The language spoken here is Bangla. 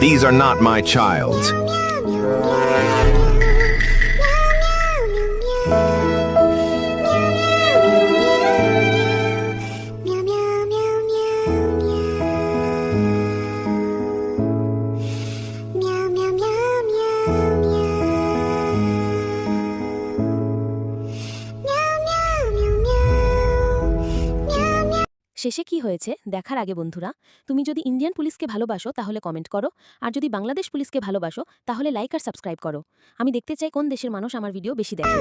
These are not my child. শেষে কি হয়েছে? দেখার আগে বন্ধুরা, তুমি যদি ইন্ডিয়ান পুলিশকে ভালোবাসো তাহলে কমেন্ট করো, আর যদি বাংলাদেশ পুলিশকে ভালোবাসো তাহলে লাইক আর সাবস্ক্রাইব করো। আমি দেখতে চাই কোন দেশের মানুষ আমার ভিডিও বেশি দেখে।